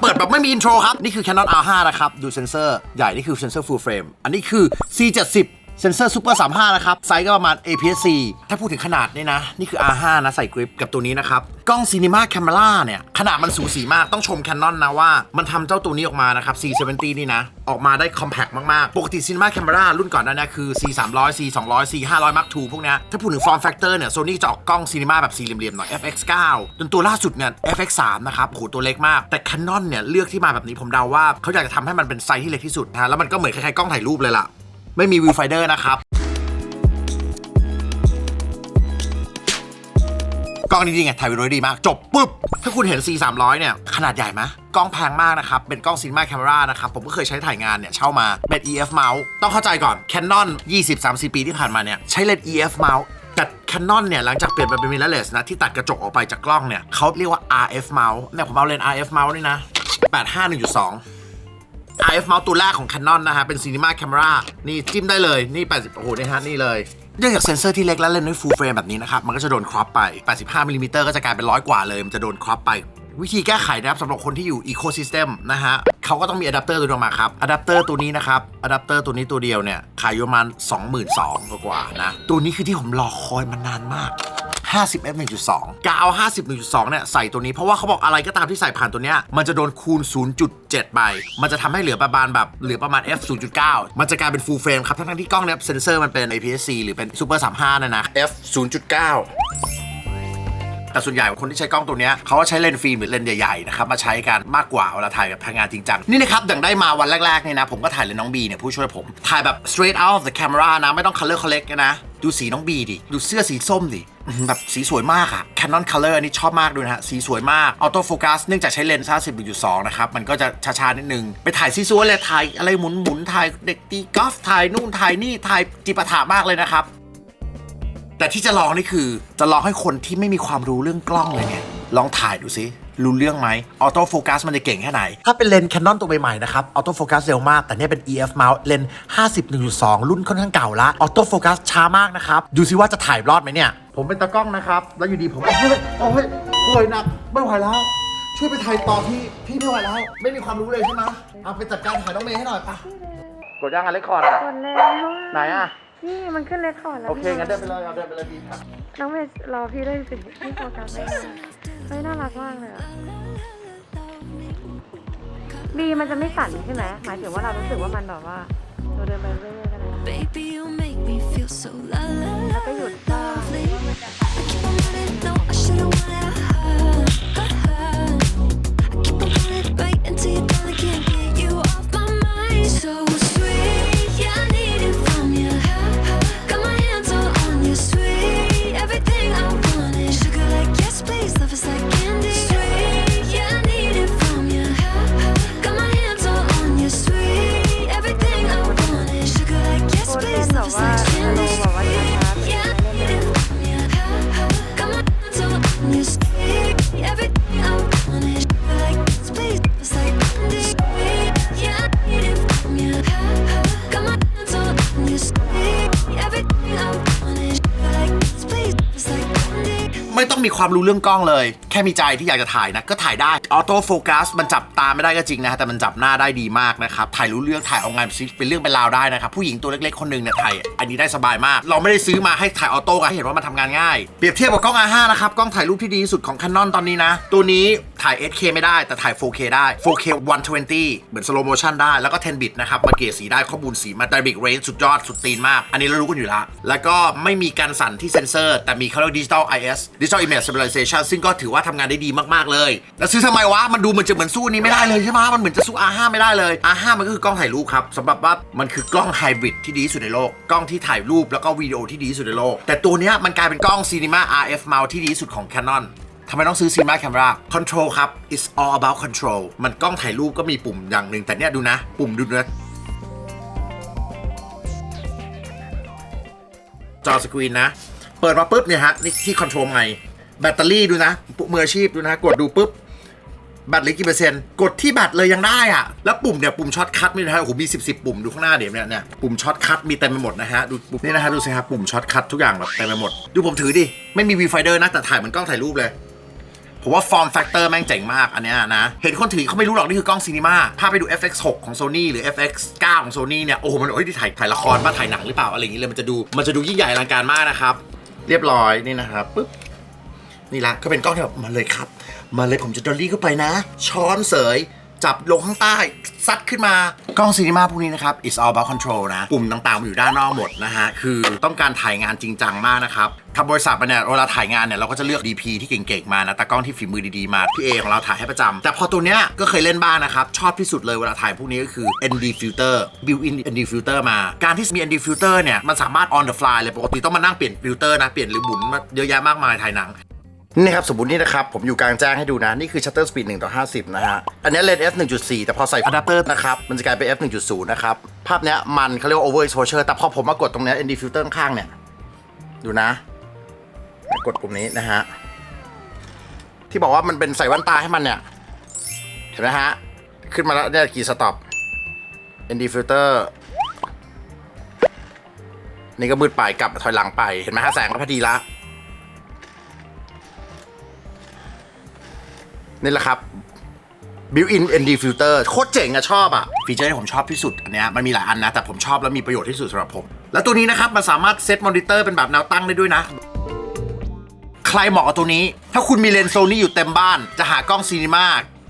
เปิดแบบไม่มีอินโทรครับ นี่คือ Canon R5 นะครับ ดูเซนเซอร์ใหญ่ นี่คือเซนเซอร์ full frame อันนี้คือ C70 เซนเซอร์ Super 35 นะครับ ไซส์ก็ประมาณ APS-C ถ้าพูดถึงขนาดนี่นะ นี่คือ R5 นะ ใส่กริปกับตัวนี้นะครับ กล้อง Cinema Camera เนี่ย ขนาดมันสูสีมากต้องชม Canon นะว่า มันทำเจ้าตัวนี้ออกมานะครับ C70 นี่นะ ออกมาได้ compact มาก ๆ ปกติ Cinema Camera รุ่นก่อนนั้นนะคือ C300 C200 C500 Mark II พวกเนี้ยถ้าพูดถึง form factor เนี่ย Sony จะออกกล้อง Cinema แบบสี่เหลี่ยมๆหน่อย FX9 จนตัวล่าสุดเนี่ย FX3 นะครับโอ้โหตัวเล็กมากแต่ Canon เนี่ยเลือกที่มาแบบนี้ผมเดาว่าเขาอยากจะทำให้มันเป็นไซส์ที่เล็กที่สุดนะแล้วมันก็เหมือนคล้ายๆกล้องถ่ายรูปเลยล่ะ ไม่มี viewfinder นะครับกล้องจริงๆอะถ่ายวิดีโอดีมาก จบปุ๊บ ถ้าคุณเห็น C 3 0 0เนี่ย ขนาดใหญ่ไหมกล้องแพงมากนะครับ เป็นกล้อง Cinema Camera นะครับ ผมก็เคยใช้ถ่ายงานเนี่ย เช่ามา เป็น EF mount ต้องเข้าใจก่อน Canon 20-30 ปีที่ผ่านมาเนี่ย ใช้เลนส์ EF mount แต่ Canon เนี่ย หลังจากเปลี่ยนมาเป็น mirrorless นะ ที่ตัดกระจกออกไปจากกล้องเนี่ยเขาเรียกว่า RF mount เนี่ยผมเอาเลนส์ RF mount นี่นะ85 1.2 85 1.2 RF mount ตัวแรกของ Canon นะฮะ เป็น Cinema Camera นี่จิ้มได้เลย นี่ 80 โอ้โหนี่ฮะ นี่เลยเนื่องจากเซนเซอร์ที่เล็กและเลนส์ด้วย full frame แบบนี้นะครับ มันก็จะโดนครอปไป 85มิลลิมิเตรก็จะกลายเป็นร้อยกว่าเลย มันจะโดนครอปไป วิธีแก้ไขนะครับสำหรับคนที่อยู่ ecosystem นะฮะเขาก็ต้องมีอะแดปเตอร์ตัวนึงมาครับอะแดปเตอร์ตัวนี้นะครับอะแดปเตอร์ตัวนี้ตัวเดียวเนี่ยขายอยู่ประมาณ22,000กว่านะตัวนี้คือที่ผมรอคอยมานานมาก 50 f 1.2กาเอา50 1.2เนี่ยใส่ตัวนี้เพราะว่าเขาบอกอะไรก็ตามที่ใส่ผ่านตัวเนี้ยมันจะโดนคูณ 0.7 ไป มันจะทำให้เหลือประมาณแบบเหลือประมาณ f 0.9 มันจะกลายเป็น full frame ครับทั้งที่กล้องเนี่ยเซนเซอร์มันเป็น APS-C หรือเป็น Super 35นะนะ f 0.9 แต่ส่วนใหญ่คนที่ใช้กล้องตัวนี้เขาใช้เลนส์ฟิล์มหรือเลนส์ใหญ่ๆนะครับมาใช้กันมากกว่าเวลาถ่ายแบบทางงานจริงจังนี่นะครับดังได้มาวันแรกๆเนี่ยนะผมก็ถ่ายเลนน้องบีเนี่ยผู้ช่วยผมถ่ายแบบ straight out of the camera นะไม่ต้อง color collect นะดูสีน้องบีดิ ดูเสื้อสีส้มดิ แบบสีสวยมากอะ Canon Color อันนี้ชอบมากด้วยนะฮะ สีสวยมาก Auto Focus เนื่องจากใช้เลนส์50.2 นะครับ มันก็จะช้าๆ นิดนึง ไปถ่ายซีซัวเลยถ่ายอะไรหมุนๆ ถ่ายเด็กตีกอล์ฟถ่ายนู่นถ่ายนี่ ถ่ายจิปาถามากเลยนะครับ แต่ที่จะลองนี่คือ จะลองให้คนที่ไม่มีความรู้เรื่องกล้องเลยเนี่ยลองถ่ายดูซิรู้เรื่องไหมออโต้โฟกัสมันจะเก่งแค่ไหน ถ้าเป็นเลนส์ Canon ตัวใหม่ๆนะครับ ออโต้โฟกัสเร็วมาก แต่เนี่ยเป็น EF mount เลนส์50.1.2 รุ่นค่อนข้างเก่าละ ออโต้โฟกัสช้ามากนะครับ ดูซิว่าจะถ่ายรอดไหมเนี่ย ผมเป็นตากล้องนะครับ แล้วอยู่ดีผมก็เฮ้ยโอ้ยป่วยหนัก ไม่ไหวแล้ว ช่วยไปถ่ายต่อที่พี่ไม่ไหวแล้ว ไม่มีความรู้เลยใช่ไหมเอาไปจัดการถ่ายน้องเมย์ให้หน่อยปะกดยังอันเล็กคอร์ดอะกดแล้วไหนอะ นี่มันขึ้นเลคคอร์ดแล้วโอเคพี่งั้นเดินไปเลยเอาเดินไปเลยดีครับน้องเมย์รอพี่ด้วยสิพี่โฟกัสไม่ได้เฮ้ยน่ารักมากเลยอะบีมันจะไม่สั่นใช่ไหมหมายถึงว่าเรารู้สึกว่ามันแบบว่าเราเดินไปเรื่อยๆกันเลย Baby, you make me feel so la la แล้วก็หยุดบ้าง lovely. I keep on running, no, I should've wanted ไม่ต้องมีความรู้เรื่องกล้องเลย แค่มีใจที่อยากจะถ่ายนะ ก็ถ่ายได้ออโต้โฟกัสมันจับตาไม่ได้ก็จริงนะฮะแต่มันจับหน้าได้ดีมากนะครับ ถ่ายรู้เรื่องถ่ายเอางานเป็นเรื่องเป็นราวได้นะครับ ผู้หญิงตัวเล็กๆคนหนึ่งเนี่ยถ่ายอันนี้ได้สบายมาก เราไม่ได้ซื้อมาให้ถ่ายออโต้กันให้เห็นว่ามันทำงานง่าย เปรียบเทียบกับกล้อง R5 นะครับ กล้องถ่ายรูปที่ดีที่สุดของ Canon ตอนนี้นะ ตัวนี้ ถ่าย 8K ไม่ได้แต่ถ่าย 4K ได้ 4K 120 เหมือน slow motion ได้ แล้วก็ 10 bit นะครับมาเกลี่ยสีได้ข้อมูลสีมา dynamic range สุดยอดสุดตีนมาก อันนี้เรารู้กันอยู่แล้ว แล้วก็ไม่มีการสั่นที่เซ็นเซอร์ แต่มีเขาเรียก digital IS digital image stabilization ซึ่งก็ถือว่าทำงานได้ดีมากๆเลย แล้วซื้อทำไมวะ มันดูเหมือนจะเหมือนสู้นนี้ไม่ได้เลยใช่ไหมมันเหมือนจะสู้ R5 ไม่ได้เลย R5 มันก็คือกล้องถ่ายรูปครับสำหรับว่ามันคือกล้องไฮบริดที่ดีที่สุดในโลกกล้องที่ถ่ายรูปแล้วก็วิดีโอที่ดีที่สุดในโลกแต่ตัวเนี้ยมันกลายเป็นกล้อง Cinema RF mount ที่ดีที่สุดของ Canon ทำไมต้องซื้อ Cinema Camera Control ครับ it's all about control มันกล้องถ่ายรูปก็มีปุ่มอย่างหนึ่งแต่เนี้ยดูนะ ปุ่มดูนะจอสกรีนนะ เปิดมาปุ๊บเนี่ยฮะ นี่ที่คอนโทรลไงแบตเตอรี่ดูนะมืออาชีพดูนะ กดดูปุ๊บแบตเหลือกี่เปอร์เซ็นต์กดที่แบตเลยยังได้อะแล้วปุ่มเนี่ยปุ่มช็อตคัทมีนะฮะโอ้โหมี10บสิบปุ่มดูข้างหน้าเดี๋ยวเนี่ยเนี่ยปุ่มช็อตคัทมีเต็มไปหมดนะฮะดูปุ่มนี่นะฮะดูสิครับปุ่มช็อตคัททุกอย่างแบบเต็มไปหมด ดูผมถือดิไม่มีวีไฟเดอร์นะแต่ถ่ายเหมือนกล้องถ่ายรูปเลย ผมว่าฟอร์มแฟกเตอร์แม่งเจ๋งมากอันเนี้ยนะ เห็นคนถือเขาไม่รู้หรอก นี่คือกล้องซีนีมาถ้าไปดู FX 6ของ Sony หรือ FX 9ของ Sony เนี่ย โอ้โห มันโอ้ยที่ถ่ายถ่ายละครมาถ่ายหนังหรือเปล่า อะไรอย่างเงี้เลยมันจะดูมันจะดูยิ่งใหญ่อลังการมากนะครับ เรียบร้อยนี่นะครับปึ๊บนี่ละก็เป็นกล้องที่แบบมาเลยครับ มาเลยผมจะดอลลี่เข้าไปนะ ช้อนเสย จับลงข้างใต้ ซัดขึ้นมากล้องซีนีมาพวกนี้นะครับ is all about control นะ ปุ่มต่างๆมันอยู่ด้านนอกหมดนะฮะ คือต้องการถ่ายงานจริงจังมากนะครับทางบริษัทมันเนี่ยเวลาถ่ายงานเนี่ยเราก็จะเลือก DP ที่เก่งๆมานะตากล้องที่ฝีมือดีๆมาพี่เอของเราถ่ายให้ประจำแต่พอตัวเนี้ยก็เคยเล่นบ้างนะครับ ชอบที่สุดเลยเวลาถ่ายพวกนี้ก็คือ ND filter built-in ND filter มา การที่มี ND filter เนี่ยมันสามารถ on the fly เลยปกติต้องมานั่งเปลี่ยนฟิลเตอร์นะ เปลี่ยนหรือหมุนมาเยอะแยะมากมายถ่ายหนัง นี่ครับสมมตินี่นะครับ ผมอยู่กลางแจ้งให้ดูนะ นี่คือ shutter speed 1ต่อ 50 นะฮะ อันนี้เลนส์ f 1.4 แต่พอใส่อะแดปเตอร์นะครับ มันจะกลายเป็น f 1.0 นะครับ ภาพเนี้ยมันเขาเรียกว่า over exposure แต่พอผมมากดตรงเนี้ย ND filter ข้างเนี่ย ดูนะ กดปุ่มนี้นะฮะ ที่บอกว่ามันเป็นใส่แว่นตาให้มันเนี่ย เห็นไหมฮะ ขึ้นมาแล้วเนี่ยกี่สต็อป ND filter นี่ก็มืดไปกลับถอยหลังไป เห็นไหมฮะแสงก็พอดีละ นี่แหละครับ built-in ND filter โคตรเจ๋งอะชอบอะฟีเจอร์ที่ผมชอบที่สุดอันเนี้ยมันมีหลายอันนะ แต่ผมชอบแล้วมีประโยชน์ที่สุดสำหรับผม แล้วตัวนี้นะครับ มันสามารถเซตมอนิเตอร์เป็นแบบแนวตั้งได้ด้วยนะ ใครเหมาะกับตัวนี้ ถ้าคุณมีเลนส์โซนี่อยู่เต็มบ้าน จะหากล้องซีนีมา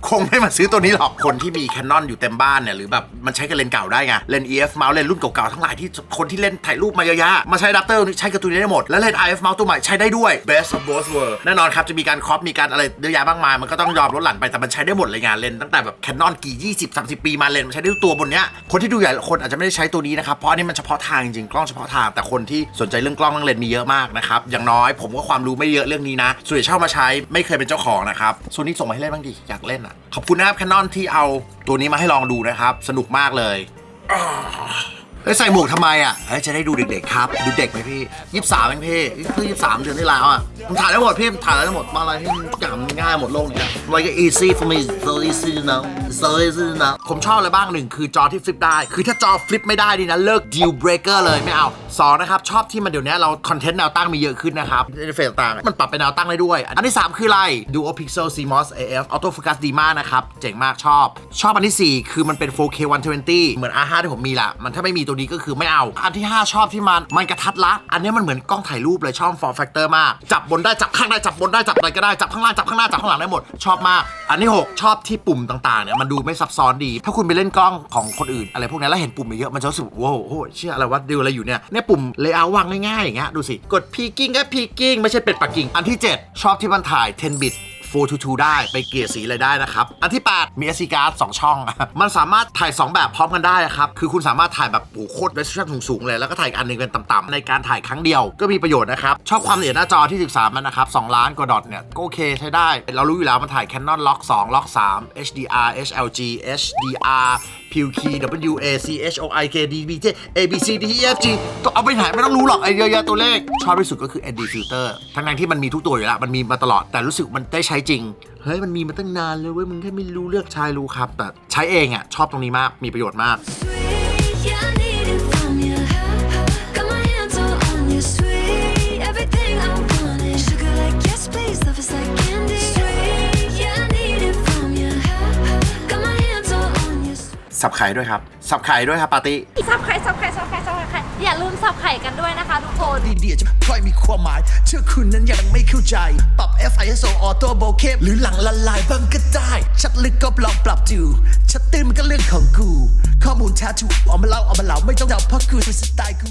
คงไม่มาซื้อตัวนี้หรอก คนที่มี Canon อยู่เต็มบ้านเนี่ย หรือแบบมันใช้กับเลนส์เก่าได้ไง เลนส์ EF mount เลนส์รุ่นเก่าๆ ทั้งหลายที่คนที่เล่นถ่ายรูปมาเยอะๆมาใช้อะแดปเตอร์นี้ใช้กับตัวนี้ได้หมด และเลนส์ IF mount ตัวใหม่ใช้ได้ด้วย best of both world แน่นอนครับ จะมีการครอปมีการอะไรเยอะแยะมากมาย มันก็ต้องยอมลดหลั่นไปแต่มันใช้ได้หมดเลยงานเลนส์ตั้งแต่แบบ Canon กี่ 20 30 ปีมาเลนส์มันใช้ได้ทุกตัวบนเนี้ยคนที่ดูใหญ่คนอาจจะไม่ได้ใช้ตัวนี้นะครับเพราะอันนี้มันเฉพาะทางจริงๆกล้องเฉพาะทางแต่คนที่สนใจเรื่องกล้องเรื่องเลนส์มีเยอะมากนะครับอย่างน้อยผมก็ความรู้ไม่เยอะเรื่องนี้นะส่วนใหญ่เช่ามาใช้ไม่เคยเป็นเจ้าของนะครับส่วนนี้ส่งมาให้เล่นบ้างดิอยากเล่นอะขอบคุณนะครับแคนนอนที่เอาตัวนี้มาให้ลองดูนะครับ สนุกมากเลย ฮ้ยใส่หมวกทำไมอะเฮ้ยจะได้ดูเด็กๆครับ ดูเด็กไหมพี่ยี่สิบสามเองพี่เพิ่งยี่สิบสามเดือนที่แล้วอะผมถ่ายได้หมดพี่ถ่ายได้หมดมาอะไรที่มันทุกอย่างง่ายหมดโลกเนี่ย like easy for me so easy now so easy now ผมชอบอะไรบ้างหนึ่งคือจอที่ฟลิปได้ คือถ้าจอฟลิปไม่ได้นี่นะเลิก deal breaker เลยไม่เอาสองนะครับชอบที่มันเดี๋ยวนี้เราคอนเทนต์แนวตั้งมีเยอะขึ้นนะครับในเฟซต่างมันปรับเป็นแนวตั้งได้ด้วย อันที่ 3 คืออะไร Duo Pixel CMOS AF Auto Focus ดีมากนะครับเจ๋งมากชอบ ชอบอันที่ 4 คือมันเป็น 4K 120 เหมือน R5 ที่ผมมีละมันถ้าไม่มีตัวนี้ก็คือไม่เอา อันที่ 5 ชอบที่มันมันกระทัดรัดอันนี้มันเหมือนกล้องถ่ายรูปเลยชอบ form factor มาก จับบนได้จับข้างได้จับบนได้จับอะไรก็ได้จับข้างล่างจับข้างหน้าจับข้างหลังได้หมดชอบมาก อันที่ 6 ชอบที่ปุ่มต่างๆเนี่ยมันดูไม่ซับซ้อนดี ถ้าคุณไปเล่นกล้องของคนอื่น อะไรพวกนี้แล้วเห็นปุ่มเยอะมันจะรู้สึกว้าวโอ้โหเชื่ออะไรวะดูอะไรอยู่เนี่ยเนี่ยปุ่มเลเยอร์วางง่ายๆอย่างเงี้ยดูสิกดพีกิ้งก็พีกิ้งไม่ใช่เป็ดปักกิ่งอันที่ 7 ชอบที่มันถ่าย10บิต 422 ได้ไปเกลี่ยสีอะไรได้นะครับ อันที่ 8 มี SD card 2 ช่อง มันสามารถถ่าย 2 แบบพร้อมกันได้ครับ คือคุณสามารถถ่ายแบบโอ้โหโคตร resolution สูงๆเลย แล้วก็ถ่ายอันหนึงเป็นต่ำๆในการถ่ายครั้งเดียวก็มีประโยชน์นะครับ ชอบความละเอียดหน้าจอที่ 13 มันนะครับ 2 ล้านกว่าดอทเนี่ยก็โอเคใช้ได้ เรารู้อยู่แล้วมันถ่าย Canon Lock 2 Lock 3 HDR HLG HDR PQ WA CHOI KD BJ ABC D E F G ก็เอาไปไหนไม่ต้องรู้หรอกไอ้เยอะๆตัวเลข ชอบที่สุดก็คือ ND filter ทั้งๆที่มันมีทุกตัวอยู่แล้ว มันมีมาตลอดแต่รู้สึกมันได้ใช้จริง เฮ้ยมันมีมาตั้งนานเลยเว้ยมึงแค่ไม่รู้เลือกใช้รู้ครับ แต่ใช้เองอะชอบตรงนี้มากมีประโยชน์มาก Sweet, yeah, I need it from you. Got my hands all on you, sweet. Everything I want is sugar like yes, please. Love is like candy. Sweet, yeah, I need it from you. Got my hands all on you. สับไข่ด้วยครับ สับไข่ด้วยครับปาร์ตี้ซับไข่ซับไข่ซับไข่ซับไข่ อย่าลืมสับไข่กันด้วยนะคะทุกคน ดีเดียจะค่อยมีความหมาย เชื่อคุณนั้นยังไม่เข้าใจ ปรับ FISO Auto b o k e หรือหลังละลายบ้างก็ได้ ชัดลึกก็ลองปรับดูชัดตื้นมันก็เรื่องของกู ข้อมูลแท้ถูกเอามาเล่าเอามาเล่าไม่ต้องเดาเพราะกูเป็นสไตล์กู